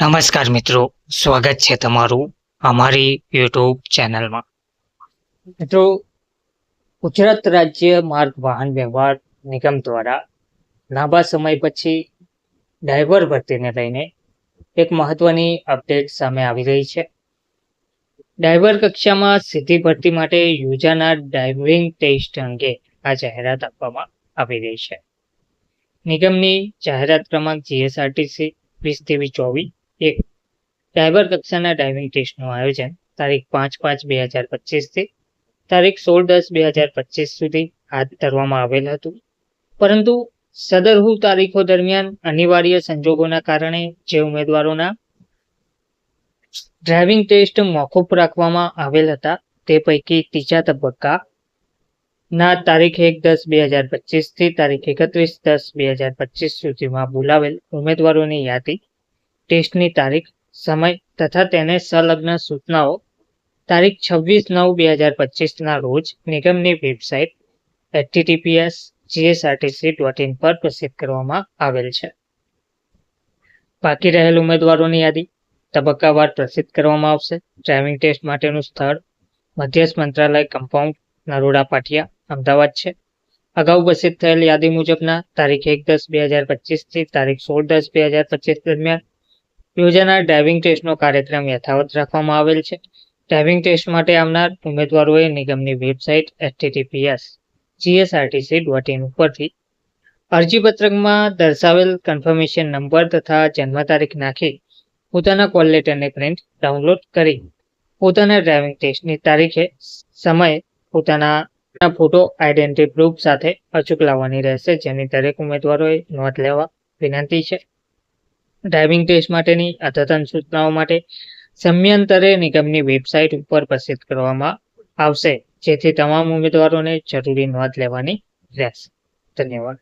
નમસ્કાર મિત્રો, સ્વાગત છે તમારું અમારી યુટ્યુબ ચેનલમાં. મિત્રો, ગુજરાત રાજ્ય માર્ગ વાહન વ્યવહાર નિગમ દ્વારા લાંબા સમય પછી ડ્રાઈવર ભરતીને લઈને એક મહત્વની અપડેટ સામે આવી રહી છે. ડ્રાઈવર કક્ષામાં સીધી ભરતી માટે યોજાનાર ડ્રાઇવિંગ ટેસ્ટ અંગે આ જાહેરાત આપવામાં આવી રહી છે. નિગમની જાહેરાત ક્રમાંક જીએસઆરટીસી વીસ તેવી ચોવીસ એક ડ્રાઈવર કક્ષાના ડ્રાઇવિંગ ટેસ્ટનું આયોજન તારીખ પાંચ પાંચ બે હજાર પચીસથી તારીખ સોળ દસ બે હજાર પચીસ સુધી હાથ ધરવામાં આવેલ હતું. પરંતુ સદરહુ તારીખો દરમિયાન અનિવાર્ય સંજોગોના કારણે જે ઉમેદવારોના ડ્રાઇવિંગ ટેસ્ટ મોકૂફ રાખવામાં આવેલ હતા તે પૈકી ત્રીજા તબક્કા ના તારીખ એક દસ બે હજાર પચીસથી તારીખ એકત્રીસ દસ બે હજાર પચીસ સુધીમાં બોલાવેલ ઉમેદવારોની યાદી ટેસ્ટની તારીખ, સમય તથા તેને સંલગ્ન સૂચનાઓ. તારીખ છવ્વીસ નવ બે હજાર પચીસના રોજ નિગમની website HTTPS GSRTC dot in પર પ્રસિદ્ધ કરવામાં આવેલ છે. બાકી રહેલ ઉમેદવારોની યાદી તબક્કાવાર પ્રસિદ્ધ કરવામાં આવશે. ડ્રાઇવિંગ ટેસ્ટ માટેનું સ્થળ, મધ્યસ્થ મંત્રાલય, કમ્પાઉન્ડ, નરોડા, પાટિયા, અમદાવાદ છે. અગાઉ પ્રસિદ્ધ થયેલ યાદી મુજબના તારીખ એક દસ બે હજાર પચીસથી તારીખ સોળ દસ બે હજાર પચીસ દરમિયાન યોજાનાર ડ્રાઇવિંગ ટેસ્ટનો કાર્યક્રમ યથાવત રાખવામાં આવેલ છે. ડ્રાઇવિંગ ટેસ્ટ માટે આવનાર ઉમેદવારોએ નિગમની website HTTPS GSRTC dot in ઉપરથી અરજીપત્રકમાં દર્શાવેલ કન્ફર્મેશન નંબર તથા જન્મ તારીખ નાખી પોતાના કોલ લેટરની પ્રિન્ટ ડાઉનલોડ કરી પોતાના ડ્રાઇવિંગ ટેસ્ટની તારીખે સમયે પોતાના ફોટો આઈડેન્ટિટી પ્રૂફ સાથે અચૂક લાવવાની રહેશે. જેની દરેક ઉમેદવારોએ નોંધ લેવા વિનંતી છે. ડ્રાઇવિંગ ટેસ્ટ માટેની અદ્યતન સૂચનાઓ માટે સમયાંતરે નિગમની વેબસાઇટ ઉપર પ્રસિદ્ધ કરવામાં આવશે. જેથી તમામ ઉમેદવારોને જરૂરી નોંધ લેવાની રહેશે. ધન્યવાદ.